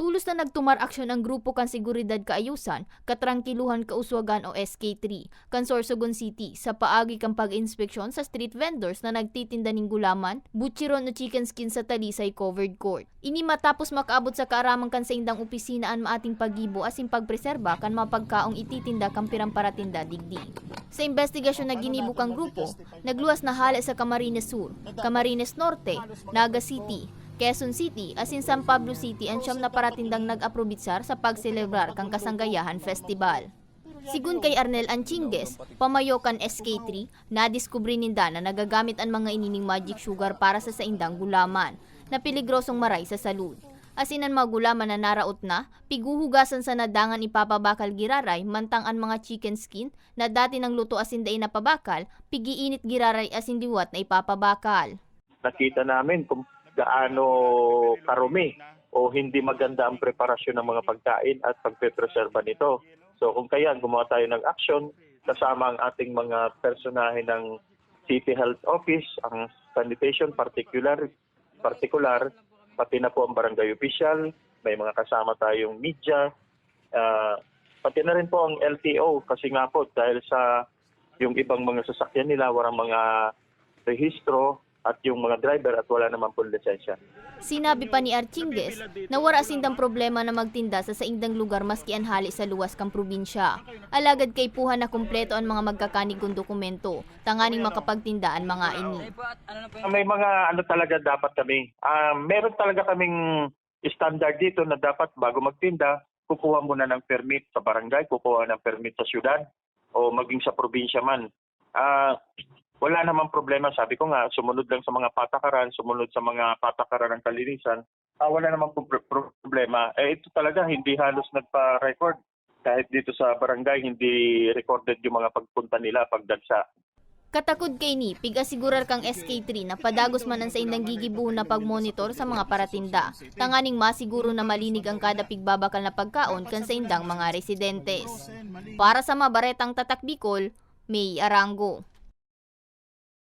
Tulos na nagtumar aksyon ang Grupo kan Seguridad Kaayusan, Katrangkiluhan Kauswagan o SK3, kan Sorsogon City sa paagi kang pag-inspeksyon sa street vendors na nagtitinda ng gulaman, butchiron o chicken skin sa Talisay Covered Court. Ini matapos makaabot sa kaaramang kan sa indang opisina an maating pagibo asin pagpreserba kan mapagkaong ititinda kang piramparatinda digdi. Sa investigasyon na ginibo kang grupo, nagluwas na hala sa Camarines Sur, Camarines Norte, Naga City, Quezon City asin San Pablo City ang siyam na paratindang nag-aprobitsar sa pagselebrar kang Kasanggayahan Festival. Sigun kay Arnel Anchinges, pamayokan SK3, nadiskubre ninda na nagagamit ang mga inining magic sugar para sa saindang gulaman, na piligrosong maray sa salud. Asin ang mga gulaman na naraot na, piguhugasan sa nadangan ipapabakal giraray, mantang ang mga chicken skin na dati ng luto asin day napabakal, pigiinit giraray asin diwat na ipapabakal. nakita namin kung gaano karumi o hindi maganda ang preparasyon ng mga pagkain at pagpepreserba nito. So kung kaya gumawa tayo ng action kasama ang ating mga personahe ng City Health Office, ang sanitation particular, particular pati na po ang barangay official, may mga kasama tayong media, ah, pati na rin po ang LTO kasi nga po dahil sa yung ibang mga sasakyan nila, walang mga rehistro at yung mga driver at wala naman po lisensya. Sinabi pa ni Archinges na wara sindang problema na magtinda sa saindang lugar maski ang hali sa luwas kang probinsya. Alagad kay puha na kumpleto ang mga magkakanigong dokumento, tanganing makapagtinda ang mga ini. May mga ano talaga dapat kami. Ah, meron talaga kaming standard dito na dapat bago magtinda, kukuha muna ng permit sa barangay, kukuha ng permit sa syudad o maging sa probinsya man. Ah, wala namang problema. Sabi ko nga, sumunod lang sa mga patakaran, sumunod sa mga patakaran ng kalinisan. Ah, wala namang pro- pro- problema. Eh, ito talaga hindi halos nagpa-record. Kahit dito sa barangay, hindi recorded yung mga pagpunta nila, pagdagsa. Katakod kay ni, pigasigurar kang SK3 na padagos man ang sa indang gigibuhon na pagmonitor sa mga paratinda. Tanganing masiguro na malinig ang kada pigbabakal na pagkaon kan sa indang mga residentes. Para sa mabaretang tatak Bicol, May Arango.